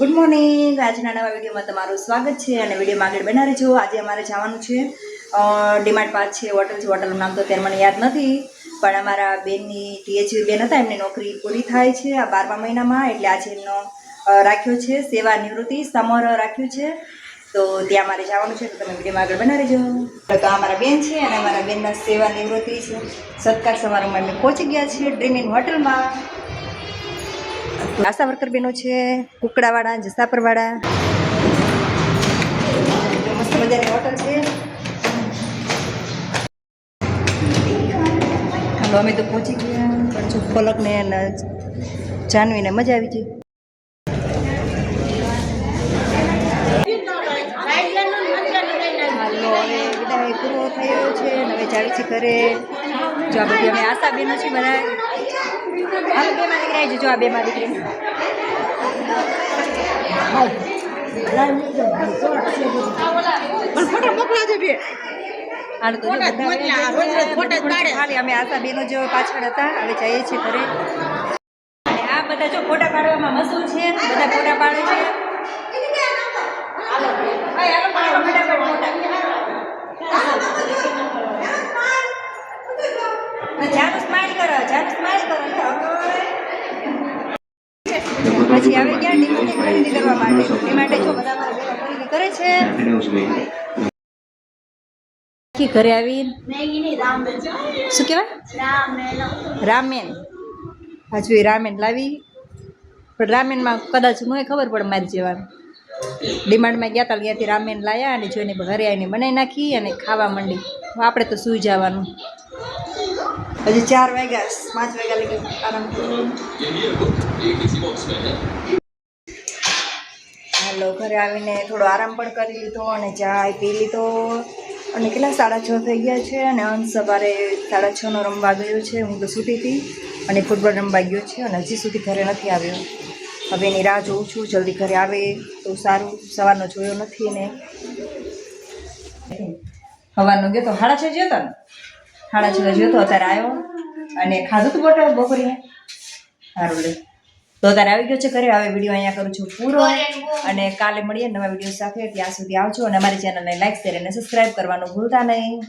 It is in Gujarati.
ગુડ મોર્નિંગ આજના નવા વિડીયોમાં તમારું સ્વાગત છે અને વિડીયોમાં આગળ બના રહેજો. આજે અમારે જવાનું છે ડીમાર્ટ પાસ છે, હોટલ છે. હોટલનું નામ તો અત્યારે મને યાદ નથી, પણ અમારા બેનની ટીએચયુ બેન હતા, એમની નોકરી પૂરી થાય છે આ બારમા મહિનામાં, એટલે આજે એમનો રાખ્યો છે, સેવા નિવૃત્તિ, સમર રાખ્યું છે. તો ત્યાં મારે જવાનું છે, તો તમે વિડીયોમાં આગળ બના રહેજો. તો આ અમારા બેન છે અને અમારા બેનના સેવા નિવૃત્તિ છે. સત્કાર સમારોહમાં અમે પહોંચી ગયા છીએ ડ્રીમ હોટલમાં. આશા વર્કર બહેનો છે, કુકડાવાળા, જસાપરવાળા. મસ્ત મજાની હોટલ છે. હાલો, અમે તો પહોંચી ગયા. પણ પલકને અને જાનવીને મજા આવી ગઈ. બધા પૂરો થયો છે હવે જાવી છે ઘરે. જો આ બધી અમે આશા બહેનો છે બધા હાલો બે દીકરી આવી જજો આ બે માં દીકરી પણ ફોટો મોકલાજો બે. હાલ તો ખાલી અમે આશા બેનો જો પાછળ હતા હવે જઈએ છીએ ઘરે. અને આ બધા જો ફોટા પાડવામાં મશહૂર છે બધા ફોટા પાડે છે. હાલો પછી કરવા માટે? ઘરે આવી શું કહેવાય? રામેન. હજુ એ રામેન લાવી. પણ રામેનમાં કદાચ મને ખબર પડે મારી જવાનું. ડિમાન્ડમાં ગયા હતા ત્યાંથી રામેન લાયા અને જોઈને ઘરે આવીને બનાવી નાખી અને ખાવા માંડી. આપણે તો સૂઈ જવાનું. હજી ચાર વાગ્યા, પાંચ વાગ્યા લગી આરામ. હાલો, ઘરે આવીને થોડો આરામ પણ કરી લીધો અને ચા પી લીધો. અને કેટલા? સાડા છ થઈ ગયા છે અને અંશ સવારે સાડા છનો રમવા ગયો છે. હું તો સૂતી હતી અને ફૂટબોલ રમવા ગયો છે અને હજી સુધી ઘરે નથી આવ્યો. હવે એની રાહ જોઉં છું. જલ્દી ઘરે આવે તો સારું. સવારનો જોયો નથી ને સવારનો ગયો તો સાડા છ હતો ને? સાડા છ જોયો તો અત્યારે આવ્યો. અને ખાધું તું બોટલ બપોરે સારું લે. તો અત્યારે આવી ગયો છે ઘરે. હવે વીડિયો અહીંયા કરું છું પૂરો. અને કાલે મળીએ નવા વીડિયો સાથે. ત્યાં સુધી આવજો. અને અમારી ચેનલને લાઈક શેર અને સબસ્ક્રાઈબ કરવાનું ભૂલતા નહીં.